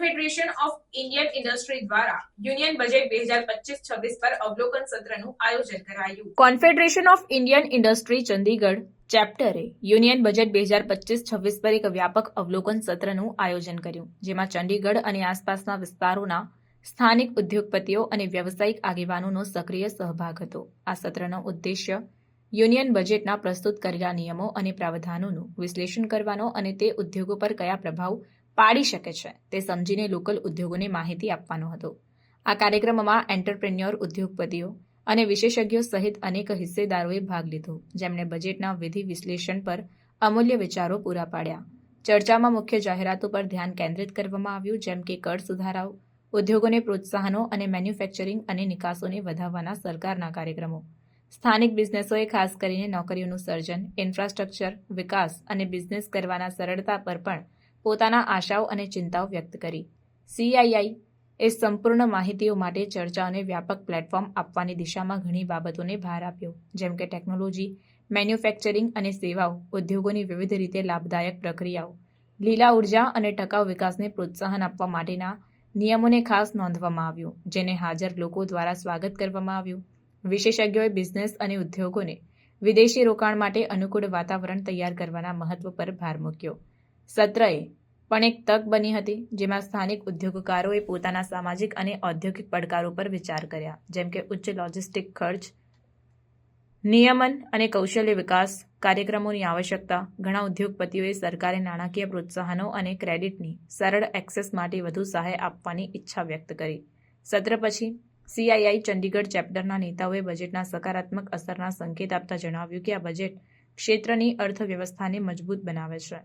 Confederation of Indian industry દ્વારા union budget બે હજાર પચીસ છવ્વીસ પર અવલોકન સત્રનું આયોજન કરાયું. Confederation of Indian industry Chandigarh ચેપ્ટરે union budget બે હજાર પચીસ છવ્વીસ પર એક વ્યાપક અવલોકન સત્રનું આયોજન કર્યું, જેમાં ચંડીગઢ અને આસપાસના વિસ્તારોના સ્થાનિક ઉદ્યોગપતિઓ અને વ્યવસાયિક આગેવાનોનો સક્રિય સહભાગ હતો. આ સત્રનો ઉદ્દેશ્ય યુનિયન બજેટના પ્રસ્તુત કરેલા નિયમો અને પ્રાવધાનોનું વિશ્લેષણ કરવાનો અને તે ઉદ્યોગો પર કયા પ્રભાવ પાડી શકે છે તે સમજીને લોકલ ઉદ્યોગોને માહિતી આપવાનો હતો. આ કાર્યક્રમમાં એન્ટરપ્રેન્યોર ઉદ્યોગપતિઓ અને વિશેષજ્ઞો સહિત અનેક હિસ્સેદારોએ ભાગ લીધો, જેમણે બજેટના વિધિ વિશ્લેષણ પર અમૂલ્ય વિચારો પૂરા પાડ્યા. ચર્ચામાં મુખ્ય જાહેરાતો પર ધ્યાન કેન્દ્રિત કરવામાં આવ્યું, જેમ કે કર સુધારાઓ, ઉદ્યોગોને પ્રોત્સાહનો અને મેન્યુફેક્ચરિંગ અને નિકાસોને વધારવાના સરકારના કાર્યક્રમો. સ્થાનિક બિઝનેસોએ ખાસ કરીને નોકરીઓનું સર્જન, ઇન્ફ્રાસ્ટ્રક્ચર વિકાસ અને બિઝનેસ કરવાના સરળતા પર પણ પોતાના આશાઓ અને ચિંતાઓ વ્યક્ત કરી. સીઆઈઆઈ એ સંપૂર્ણ માહિતીઓ માટે ચર્ચાઓને વ્યાપક પ્લેટફોર્મ આપવાની દિશામાં ઘણી બાબતોને ભાર આપ્યો. જેમ કે ટેકનોલોજી, મેન્યુફેક્ચરિંગ અને સેવાઓ, ઉદ્યોગોની વિવિધ રીતે લાભદાયક પ્રક્રિયાઓ, લીલા ઊર્જા અને ટકાઉ વિકાસને પ્રોત્સાહન આપવા માટેના નિયમોને ખાસ નોંધવામાં આવ્યું, જેને હાજર લોકો દ્વારા સ્વાગત કરવામાં આવ્યું. વિશેષજ્ઞોએ બિઝનેસ અને ઉદ્યોગોને વિદેશી રોકાણ માટે અનુકૂળ વાતાવરણ તૈયાર કરવાના મહત્વ પર ભાર મૂક્યો. સત્રએ પણ એક તક બની હતી, જેમાં સ્થાનિક ઉદ્યોગકારોએ પોતાના સામાજિક અને ઔદ્યોગિક પડકારો પર વિચાર કર્યા, જેમ કે ઉચ્ચ લોજિસ્ટિક ખર્ચ, નિયમન અને કૌશલ્ય વિકાસ કાર્યક્રમોની આવશ્યકતા. ઘણા ઉદ્યોગપતિઓએ સરકારે નાણાકીય પ્રોત્સાહનો અને ક્રેડિટની સરળ એક્સેસ માટે વધુ સહાય આપવાની ઈચ્છા વ્યક્ત કરી. સત્ર પછી સીઆઈઆઈ ચંડીગઢ ચેપ્ટરના નેતાઓએ બજેટના સકારાત્મક અસરના સંકેત આપતા જણાવ્યું કે આ બજેટ ક્ષેત્રની અર્થવ્યવસ્થાને મજબૂત બનાવે છે.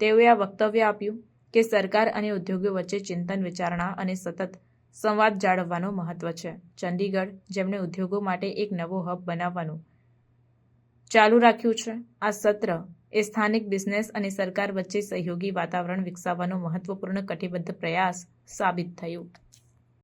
તેઓએ આ વક્તવ્ય આપ્યું કે સરકાર અને ઉદ્યોગો વચ્ચે ચિંતન વિચારણા અને સતત સંવાદ જાળવવાનો મહત્વ છે. ચંડીગઢ જેમણે ઉદ્યોગો માટે એક નવો હબ બનાવવાનું ચાલુ રાખ્યું છે, આ સત્ર એ સ્થાનિક બિઝનેસ અને સરકાર વચ્ચે સહયોગી વાતાવરણ વિકસાવવાનો મહત્વપૂર્ણ કટિબદ્ધ પ્રયાસ સાબિત થયું.